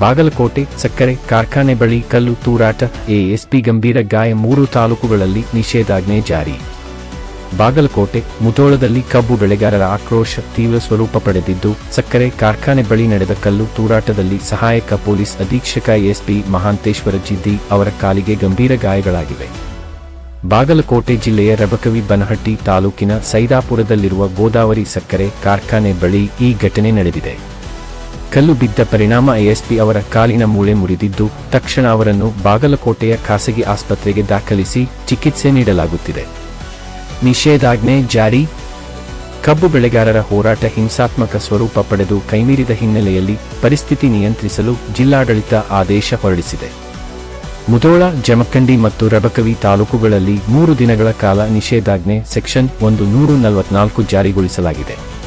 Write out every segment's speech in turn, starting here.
ಬಾಗಲಕೋಟೆ, ಸಕ್ಕರೆ, ಕಾರ್ಖಾನೆ ಬಳಿ ಕಲ್ಲು ತೂರಾಟ, ಎಎಸ್ಪಿ ಗಂಭೀರ ಗಾಯ ಮೂರು ತಾಲೂಕುಗಳಲ್ಲಿ ನಿಷೇಧಾಜ್ಞೆ ಜಾರಿ. ಬಾಗಲಕೋಟೆ, ಮುಧೋಳದಲ್ಲಿ ಕಬ್ಬು ಬೆಳೆಗಾರರ ಆಕ್ರೋಶ ತೀವ್ರ ಸ್ವರೂಪ ಪಡೆದಿದ್ದು, ಸಕ್ಕರೆ ಕಾರ್ಖಾನೆ ಬಳಿ ನಡೆದ ಕಲ್ಲು ತೂರಾಟದಲ್ಲಿ ಸಹಾಯಕ ಪೊಲೀಸ್ ಅಧೀಕ್ಷಕ ಎಸ್ಪಿ ಮಹಾಂತೇಶ್ವರ ಜಿದ್ದಿ ಅವರ ಕಾಲಿಗೆ ಗಂಭೀರ ಗಾಯಗಳಾಗಿವೆ. ಬಾಗಲಕೋಟೆ ಜಿಲ್ಲೆಯ ರಬಕವಿ ಬನಹಟ್ಟಿ ತಾಲೂಕಿನ ಸೈದಾಪುರದಲ್ಲಿರುವ ಗೋದಾವರಿ ಸಕ್ಕರೆ ಕಾರ್ಖಾನೆ ಬಳಿ ಈ ಘಟನೆ ನಡೆದಿದೆ. ಕಲ್ಲು ಬಿದ್ದ ಪರಿಣಾಮ ಎಎಸ್ಪಿ ಅವರ ಕಾಲಿನ ಮೂಳೆ ಮುರಿದಿದ್ದು, ತಕ್ಷಣ ಅವರನ್ನು ಬಾಗಲಕೋಟೆಯ ಖಾಸಗಿ ಆಸ್ಪತ್ರೆಗೆ ದಾಖಲಿಸಿ ಚಿಕಿತ್ಸೆ ನೀಡಲಾಗುತ್ತಿದೆ. ನಿಷೇಧಾಜ್ಞೆ ಜಾರಿ. ಕಬ್ಬು ಬೆಳೆಗಾರರ ಹೋರಾಟ ಹಿಂಸಾತ್ಮಕ ಸ್ವರೂಪ ಪಡೆದು ಕೈಮೀರಿದ ಹಿನ್ನೆಲೆಯಲ್ಲಿ ಪರಿಸ್ಥಿತಿ ನಿಯಂತ್ರಿಸಲು ಜಿಲ್ಲಾಡಳಿತ ಆದೇಶ ಹೊರಡಿಸಿದೆ. ಮುಧೋಳ, ಜಮಖಂಡಿ ಮತ್ತು ರಬಕವಿ ತಾಲೂಕುಗಳಲ್ಲಿ ಮೂರು ದಿನಗಳ ಕಾಲ ನಿಷೇಧಾಜ್ಞೆ ಸೆಕ್ಷನ್ ಒಂದು ನೂರು ನಲವತ್ನಾಲ್ಕು ಜಾರಿಗೊಳಿಸಲಾಗಿದೆ.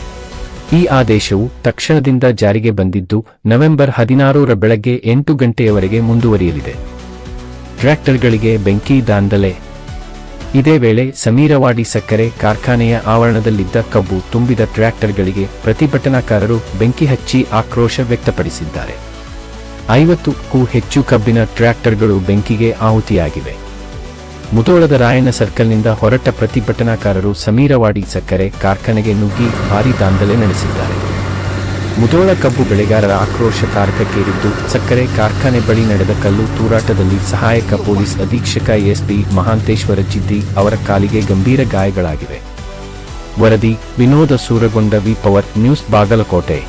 ಈ ಆದೇಶವು ತಕ್ಷಣದಿಂದ ಜಾರಿಗೆ ಬಂದಿದ್ದು ನವೆಂಬರ್ ಹದಿನಾರರ ಬೆಳಗ್ಗೆ ಎಂಟು ಗಂಟೆಯವರೆಗೆ ಮುಂದುವರಿಯಲಿದೆ. ಟ್ರ್ಯಾಕ್ಟರ್ಗಳಿಗೆ ಬೆಂಕಿ ದಾಂಧಲೆ. ಇದೇ ವೇಳೆ ಸಮೀರವಾಡಿ ಸಕ್ಕರೆ ಕಾರ್ಖಾನೆಯ ಆವರಣದಲ್ಲಿದ್ದ ಕಬ್ಬು ತುಂಬಿದ ಟ್ರ್ಯಾಕ್ಟರ್ಗಳಿಗೆ ಪ್ರತಿಭಟನಾಕಾರರು ಬೆಂಕಿ ಹಚ್ಚಿ ಆಕ್ರೋಶ ವ್ಯಕ್ತಪಡಿಸಿದ್ದಾರೆ. ಐವತ್ತಕ್ಕೂ ಹೆಚ್ಚು ಕಬ್ಬಿನ ಟ್ರ್ಯಾಕ್ಟರ್ಗಳು ಬೆಂಕಿಗೆ ಆಹುತಿಯಾಗಿವೆ. ಮುಧೋಳದ ರಾಯಣ್ಣ ಸರ್ಕಲ್ನಿಂದ ಹೊರಟ ಪ್ರತಿಭಟನಾಕಾರರು ಸಮೀರವಾಡಿ ಸಕ್ಕರೆ ಕಾರ್ಖಾನೆಗೆ ನುಗ್ಗಿ ಭಾರೀ ದಾಂಧಲೆ ನಡೆಸಿದ್ದಾರೆ. ಮುಧೋಳ ಕಬ್ಬು ಬೆಳೆಗಾರರ ಆಕ್ರೋಶ ತಾರಕಕ್ಕೇರಿದ್ದು, ಸಕ್ಕರೆ ಕಾರ್ಖಾನೆ ಬಳಿ ನಡೆದ ಕಲ್ಲು ತೂರಾಟದಲ್ಲಿ ಸಹಾಯಕ ಪೊಲೀಸ್ ಅಧೀಕ್ಷಕ ಎಸ್ಪಿ ಮಹಾಂತೇಶ್ವರ ಜಿದ್ದಿ ಅವರ ಕಾಲಿಗೆ ಗಂಭೀರ ಗಾಯಗಳಾಗಿವೆ. ವರದಿ, Vinod Suragond V power, news Bagalkot.